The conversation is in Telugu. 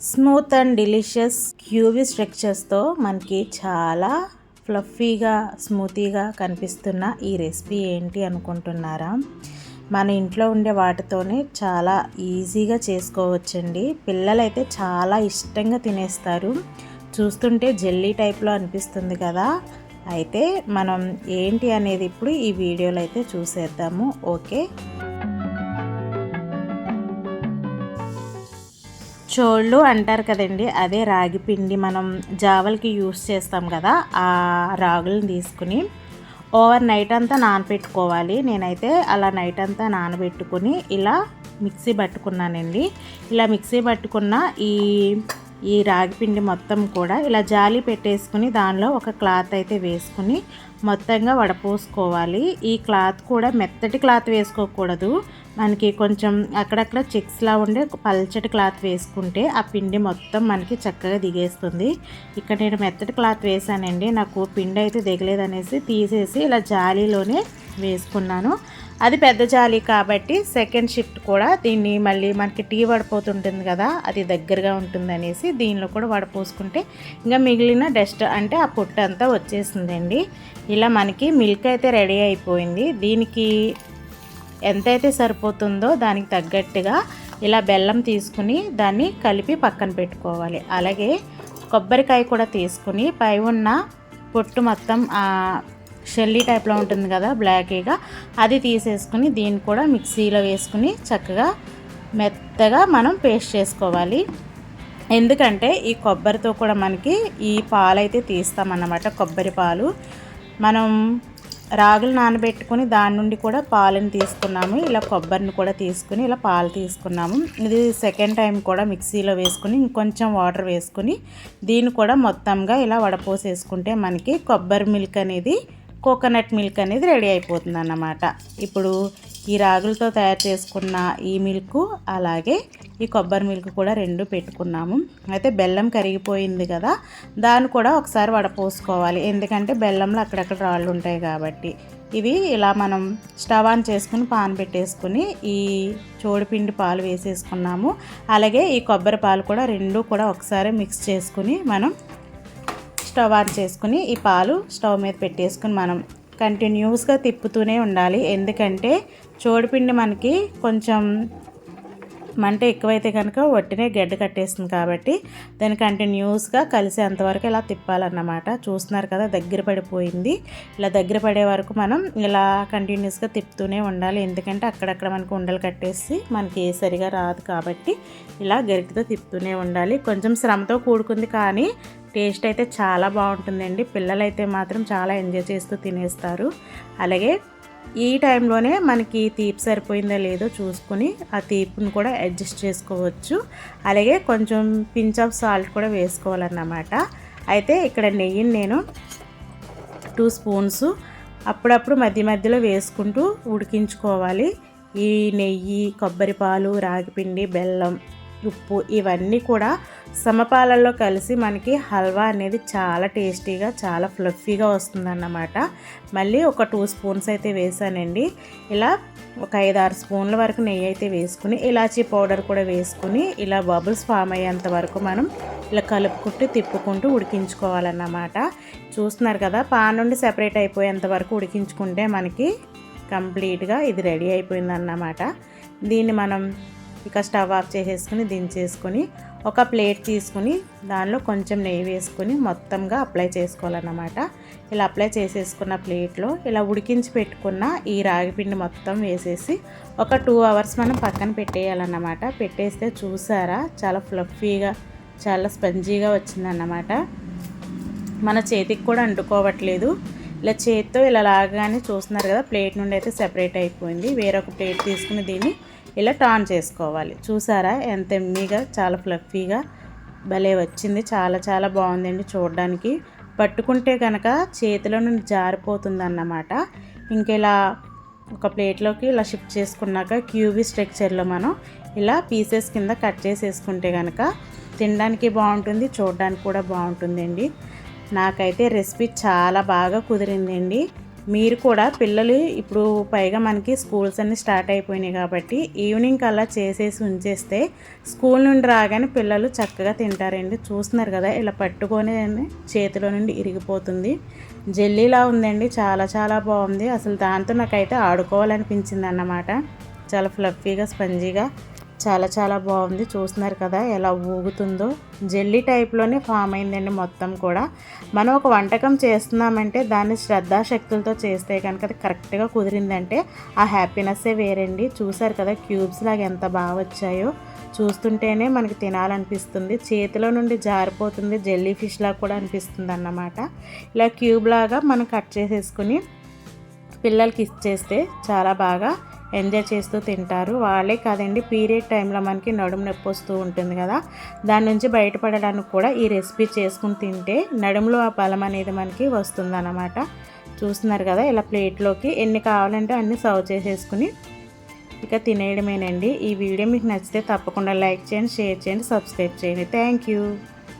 స్మూత్ అండ్ డెలిషియస్ క్యూబీ స్ట్రక్చర్స్తో మనకి చాలా ఫ్లఫీగా స్మూతీగా కనిపిస్తున్న ఈ రెసిపీ ఏంటి అనుకుంటున్నారా? మన ఇంట్లో ఉండే వాటితోనే చాలా ఈజీగా చేసుకోవచ్చండి. పిల్లలైతే చాలా ఇష్టంగా తినేస్తారు. చూస్తుంటే జెల్లీ టైప్లో అనిపిస్తుంది కదా? అయితే మనం ఏంటి అనేది ఇప్పుడు ఈ వీడియోలో అయితే చూసేద్దాము. ఓకే? చోళ్ళు అంటారు కదండి. అదే రాగి పిండి మనం జావలకి యూస్ చేస్తాం కదా ఆ రాగులను తీసుకుని ఓవర్ నైట్ అంతా నానబెట్టుకోవాలి నేనైతే అలా నైట్ అంతా నానబెట్టుకుని ఇలా మిక్సీ పట్టుకున్నానండి. ఇలా మిక్సీ పట్టుకున్న ఈ ఈ రాగి పిండి మొత్తం కూడా ఇలా జాలి పెట్టేసుకుని దానిలో ఒక క్లాత్ అయితే వేసుకుని మొత్తంగా వడపోసుకోవాలి. ఈ క్లాత్ కూడా మెత్తటి క్లాత్ వేసుకోకూడదు. మనకి కొంచెం అక్కడక్కడ చెక్స్లా ఉండే పల్చటి క్లాత్ వేసుకుంటే ఆ పిండి మొత్తం మనకి చక్కగా దిగేస్తుంది. ఇక్కడ నేను మెత్తటి క్లాత్ వేసానండి. నాకు పిండి అయితే దిగలేదనేసి తీసేసి ఇలా జాలీలోనే వేసుకున్నాను. అది పెద్ద జాలి కాబట్టి సెకండ్ షిఫ్ట్ కూడా దీన్ని మళ్ళీ మనకి టీ వడపోతుంటుంది కదా అది దగ్గరగా ఉంటుంది అనేసి దీనిలో కూడా వడపోసుకుంటే ఇంకా మిగిలిన డస్ట్ అంటే ఆ పొట్టు అంతా వచ్చేసిందండి. ఇలా మనకి మిల్క్ అయితే రెడీ అయిపోయింది. దీనికి ఎంతైతే సరిపోతుందో దానికి తగ్గట్టుగా ఇలా బెల్లం తీసుకుని దాన్ని కలిపి పక్కన పెట్టుకోవాలి. అలాగే కొబ్బరికాయ కూడా తీసుకుని పై ఉన్న పొట్టు మొత్తం షెల్లీ టైప్లో ఉంటుంది కదా బ్లాకీగా అది తీసేసుకుని దీన్ని కూడా మిక్సీలో వేసుకుని చక్కగా మెత్తగా మనం పేస్ట్ చేసుకోవాలి. ఎందుకంటే ఈ కొబ్బరితో కూడా మనకి ఈ పాలు అయితే తీస్తామన్నమాట కొబ్బరి పాలు. మనం రాగులు నానబెట్టుకుని దాని నుండి కూడా పాలను తీసుకున్నాము ఇలా కొబ్బరిని కూడా తీసుకుని ఇలా పాలు తీసుకున్నాము. ఇది సెకండ్ టైం కూడా మిక్సీలో వేసుకుని ఇంకొంచెం వాటర్ వేసుకుని దీన్ని కూడా మొత్తంగా ఇలా వడపోసేసుకుంటే మనకి కొబ్బరి మిల్క్ అనేది కోకోనట్ మిల్క్ అనేది రెడీ అయిపోతుంది అన్నమాట ఇప్పుడు ఈ రాగులతో తయారు చేసుకున్న ఈ మిల్క్ అలాగే ఈ కొబ్బరి మిల్క్ కూడా రెండు పెట్టుకున్నాము. అయితే బెల్లం కరిగిపోయింది కదా దాన్ని కూడా ఒకసారి వడపోసుకోవాలి. ఎందుకంటే బెల్లంలో అక్కడక్కడ రాళ్ళు ఉంటాయి కాబట్టి. ఇవి ఇలా మనం స్టవ్ ఆన్ చేసుకుని పాన్ పెట్టేసుకుని ఈ చోడిపిండి పాలు వేసేసుకున్నాము. అలాగే ఈ కొబ్బరి పాలు కూడా రెండు కూడా ఒకసారి మిక్స్ చేసుకుని మనం స్టవ్ ఆన్ చేసుకుని ఈ పాలు స్టవ్ మీద పెట్టేసుకుని మనం కంటిన్యూస్గా తిప్పుతూనే ఉండాలి. ఎందుకంటే చోడిపిండి మనకి కొంచెం మంట ఎక్కువైతే కనుక వట్టినే గడ్డ కట్టేస్తుంది కాబట్టి దాన్ని కంటిన్యూస్గా కలిసేంతవరకు ఇలా తిప్పాలన్నమాట. చూస్తున్నారు కదా దగ్గర పడిపోయింది. ఇలా దగ్గర పడే వరకు మనం ఇలా కంటిన్యూస్గా తిప్పుతూనే ఉండాలి. ఎందుకంటే అక్కడక్కడ మనకు ఉండలు కట్టేసి మనకి సరిగా రాదు కాబట్టి ఇలా గరిటితో తిప్పుతూనే ఉండాలి. కొంచెం శ్రమతో కూడుకుంది కానీ టేస్ట్ అయితే చాలా బాగుంటుందండి. పిల్లలైతే మాత్రం చాలా ఎంజాయ్ చేస్తూ తినేస్తారు. అలాగే ఈ టైంలోనే మనకి తీపి సరిపోయిందో లేదో చూసుకుని ఆ తీపిని కూడా అడ్జస్ట్ చేసుకోవచ్చు. అలాగే కొంచెం పించ్ ఆఫ్ సాల్ట్ కూడా వేసుకోవాలన్నమాట. అయితే ఇక్కడ నెయ్యిని నేను టూ స్పూన్స్ అప్పుడప్పుడు మధ్య మధ్యలో వేసుకుంటూ ఉడికించుకోవాలి. ఈ నెయ్యి కొబ్బరి పాలు రాగిపిండి బెల్లం ఉప్పు ఇవన్నీ కూడా సమపాలల్లో కలిసి మనకి హల్వా అనేది చాలా టేస్టీగా చాలా ఫ్లఫీగా వస్తుందన్నమాట. మళ్ళీ ఒక టూ స్పూన్స్ అయితే వేసానండి. ఇలా ఒక ఐదు ఆరు స్పూన్ల వరకు నెయ్యి అయితే వేసుకుని ఇలాచీ పౌడర్ కూడా వేసుకుని ఇలా బబుల్స్ ఫామ్ అయ్యేంత వరకు మనం ఇలా కలుపుకుంటూ తిప్పుకుంటూ ఉడికించుకోవాలన్నమాట. చూస్తున్నారు కదా పాన్ నుండి సెపరేట్ అయిపోయేంత వరకు ఉడికించుకుంటే మనకి కంప్లీట్గా ఇది రెడీ అయిపోయిందన్నమాట. దీన్ని మనం ఇక స్టవ్ ఆఫ్ చేసేసుకుని దించేసుకొని ఒక ప్లేట్ తీసుకుని దానిలో కొంచెం నెయ్యి వేసుకొని మొత్తంగా అప్లై చేసుకోవాలన్నమాట. ఇలా అప్లై చేసేసుకున్న ప్లేట్లో ఇలా ఉడికించి పెట్టుకున్న ఈ రాగిపిండి మొత్తం వేసేసి ఒక టూ అవర్స్ మనం పక్కన పెట్టేయాలన్నమాట. పెట్టేస్తే చూసారా చాలా ఫ్లఫీగా చాలా స్పంజీగా వచ్చిందన్నమాట. మన చేతికి కూడా అంటుకోవట్లేదు. ఇలా చేతితో ఇలా లాగానే చూస్తున్నారు కదా ప్లేట్ నుండి అయితే సెపరేట్ అయిపోయింది. వేరొక ప్లేట్ తీసుకుని దీన్ని ఇలా టాన్ చేసుకోవాలి. చూసారా? ఎంత ఎమ్మీగా చాలా ఫ్లఫీగా భలే వచ్చింది. చాలా చాలా బాగుందండి చూడడానికి. పట్టుకుంటే కనుక చేతిలో నుండి జారిపోతుంది అన్నమాట ఇంకెలా ఒక ప్లేట్లోకి ఇలా షిఫ్ట్ చేసుకున్నాక క్యూబీ స్ట్రక్చర్లో మనం ఇలా పీసెస్ కింద కట్ చేసేసుకుంటే కనుక తినడానికి బాగుంటుంది చూడడానికి కూడా బాగుంటుందండి. నాకైతే రెసిపీ చాలా బాగా కుదిరిందండి. మీరు కూడా పిల్లలు ఇప్పుడు పైగా మనకి స్కూల్స్ అన్నీ స్టార్ట్ అయిపోయినాయి కాబట్టి ఈవినింగ్ అలా చేసేసి ఉంచేస్తే స్కూల్ నుండి రాగానే పిల్లలు చక్కగా తింటారండి. చూస్తున్నారు కదా ఇలా పట్టుకొని చేతిలో నుండి ఇరిగిపోతుంది. జెల్లీలా ఉందండి చాలా చాలా బాగుంది. అసలు దాంతో నాకైతే ఆడుకోవాలనిపించింది అన్నమాట చాలా ఫ్లఫీగా స్పంజీగా చాలా చాలా బాగుంది. చూస్తున్నారు కదా ఎలా ఊగుతుందో. జెల్లీ టైప్లోనే ఫామ్ అయిందండి మొత్తం కూడా. మనం ఒక వంటకం చేస్తున్నామంటే దాన్ని శ్రద్ధాశక్తులతో చేస్తే కనుక అది కరెక్ట్గా కుదిరిందంటే ఆ హ్యాపీనెస్సే వేరండి. చూసారు కదా క్యూబ్స్ లాగా ఎంత బాగా వచ్చాయో. చూస్తుంటేనే మనకి తినాలనిపిస్తుంది. చేతిలో నుండి జారిపోతుంది. జెల్లీ ఫిష్ లాగా కూడా అనిపిస్తుంది అన్నమాట ఇలా క్యూబ్ లాగా మనం కట్ చేసేసుకుని పిల్లలకి ఇచ్చేస్తే చాలా బాగా ఎంజాయ్ చేస్తూ తింటారు. వాళ్ళే కాదండి పీరియడ్ టైంలో మనకి నడుము నొప్పి వస్తూ ఉంటుంది కదా. దాని నుంచి బయటపడడానికి కూడా ఈ రెసిపీ చేసుకుని తింటే నడుములో ఆ బలం అనేది మనకి వస్తుందన్నమాట. చూస్తున్నారు కదా ఇలా ప్లేట్లోకి ఎన్ని కావాలంటే అన్ని సర్వ్ చేసేసుకుని ఇక తినేయడమేనండి. ఈ వీడియో మీకు నచ్చితే తప్పకుండా లైక్ చేయండి షేర్ చేయండి సబ్స్క్రైబ్ చేయండి. Thank you.